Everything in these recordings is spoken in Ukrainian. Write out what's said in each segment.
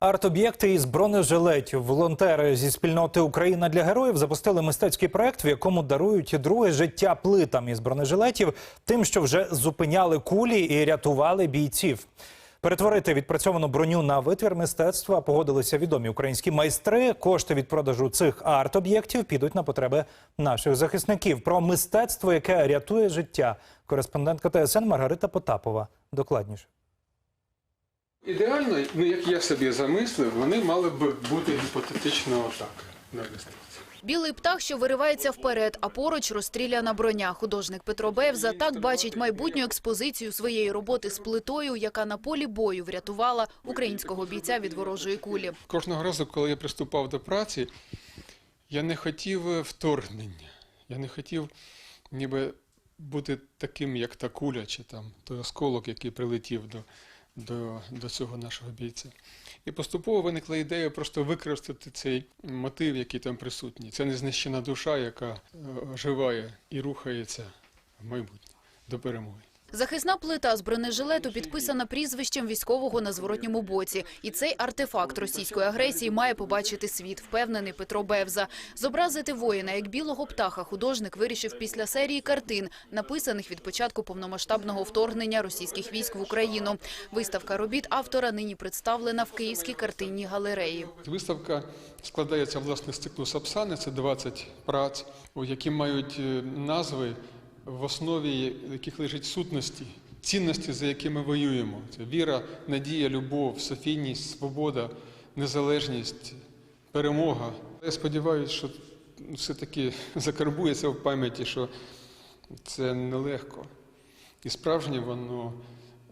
Арт-об'єкти із бронежилетів. Волонтери зі спільноти Україна для героїв запустили мистецький проект, в якому дарують друге життя плитам із бронежилетів, тим, що вже зупиняли кулі і рятували бійців. Перетворити відпрацьовану броню на витвір мистецтва погодилися відомі українські майстри. Кошти від продажу цих арт-об'єктів підуть на потреби наших захисників. Про мистецтво, яке рятує життя. Кореспондентка ТСН Маргарита Потапова. Докладніше. Ідеально, ну як я собі замислив, вони мали б бути гіпотетично отак на виставці. Білий птах, що виривається вперед, а поруч розстріляна броня. Художник Петро Бевза так бачить майбутню експозицію своєї роботи з плитою, яка на полі бою врятувала українського бійця від ворожої кулі. Кожного разу, коли я приступав до праці, я не хотів е, вторгнення. Я не хотів ніби бути таким, як та куля, чи там той осколок, який прилетів до, до, до цього нашого бійця. І поступово виникла ідея просто використати цей мотив, який там присутній. Це незнищена душа, яка е, оживає і рухається в майбутнє до перемоги. Захисна плита з бронежилету підписана прізвищем військового на зворотньому боці. І цей артефакт російської агресії має побачити світ, впевнений Петро Бевза. Зобразити воїна як білого птаха художник вирішив після серії картин, написаних від початку повномасштабного вторгнення російських військ в Україну. Виставка робіт автора нині представлена в Київській картинній галереї. Виставка складається власне з циклу Сапсани, це 20 праць, які мають е, назви, в основі яких лежить сутності, цінності, за які ми воюємо. Це віра, надія, любов, софійність, свобода, незалежність, перемога. Я сподіваюся, що все-таки закарбується в пам'яті, що це нелегко. І справжнє воно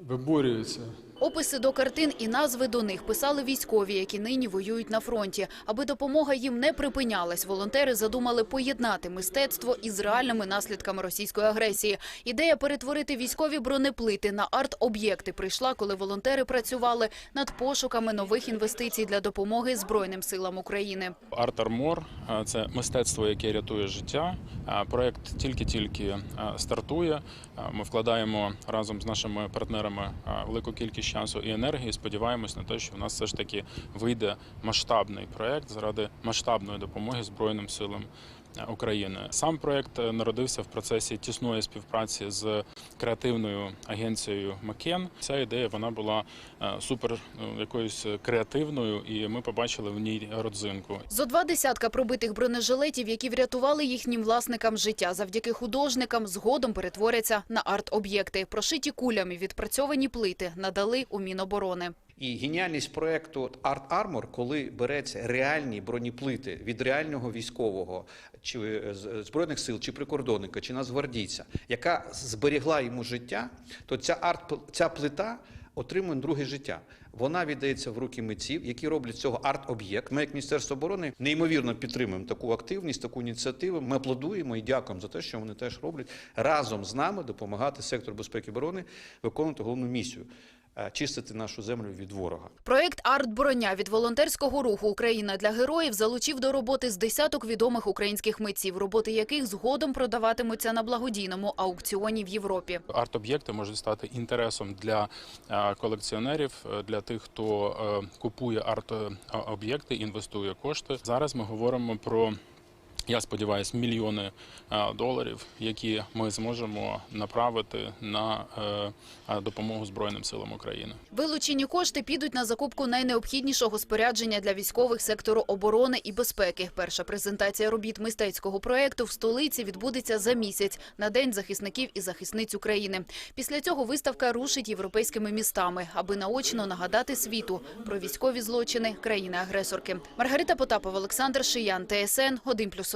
виборюється. Описи до картин і назви до них писали військові, які нині воюють на фронті. Аби допомога їм не припинялась, волонтери задумали поєднати мистецтво із реальними наслідками російської агресії. Ідея перетворити військові бронеплити на арт-об'єкти прийшла, коли волонтери працювали над пошуками нових інвестицій для допомоги Збройним силам України. Арт Армор е, це мистецтво, яке рятує життя. Е, Проект тільки-тільки е, стартує. Ми вкладаємо разом з нашими партнерами велику кількість часу і енергії. Сподіваємось на те, що в нас все ж таки вийде масштабний проект заради масштабної допомоги Збройним силам. Е, України сам проект е, народився в процесі тісної співпраці з креативною агенцією Макен. Ця ідея вона була е, супер ну, якоюсь креативною, і ми побачили в ній родзинку. Зо два десятка пробитих бронежилетів, які врятували їхнім власникам життя, завдяки художникам, згодом перетворяться на арт-об'єкти. Прошиті кулями відпрацьовані плити надали у Міноборони. І геніальність проекту Art Armor, коли береться реальні бронеплити від реального військового чи е, збройних сил, чи прикордонника, чи нацгвардійця, яка зберігла йому життя, то ця арт ця плита отримує друге життя. Вона віддається в руки митців, які роблять цього арт-об'єкт. Ми, як Міністерство оборони, неймовірно підтримуємо таку активність, таку ініціативу. Ми аплодуємо і дякуємо за те, що вони теж роблять разом з нами допомагати сектору безпеки і оборони виконувати головну місію е, чистити нашу землю від ворога. Проект «Арт-броня» від волонтерського руху «Україна для героїв» залучив до роботи з десяток відомих українських митців, роботи яких згодом продаватимуться на благодійному аукціоні в Європі. Арт-об'єкти можуть стати інтересом для е, колекціонерів, е, для тих, хто е, купує арт-об'єкти, інвестує кошти. Зараз ми говоримо про. Я сподіваюся, мільйони е, доларів, які ми зможемо направити на е, е, допомогу Збройним силам України. Вилучені кошти підуть на закупку найнеобхіднішого спорядження для військових сектору оборони і безпеки. Перша презентація робіт мистецького проекту в столиці відбудеться за місяць на День захисників і захисниць України. Після цього виставка рушить європейськими містами, аби наочно нагадати світу про військові злочини країни-агресорки. Маргарита Потапова, Олександр Шиян, ТСН 1+,1,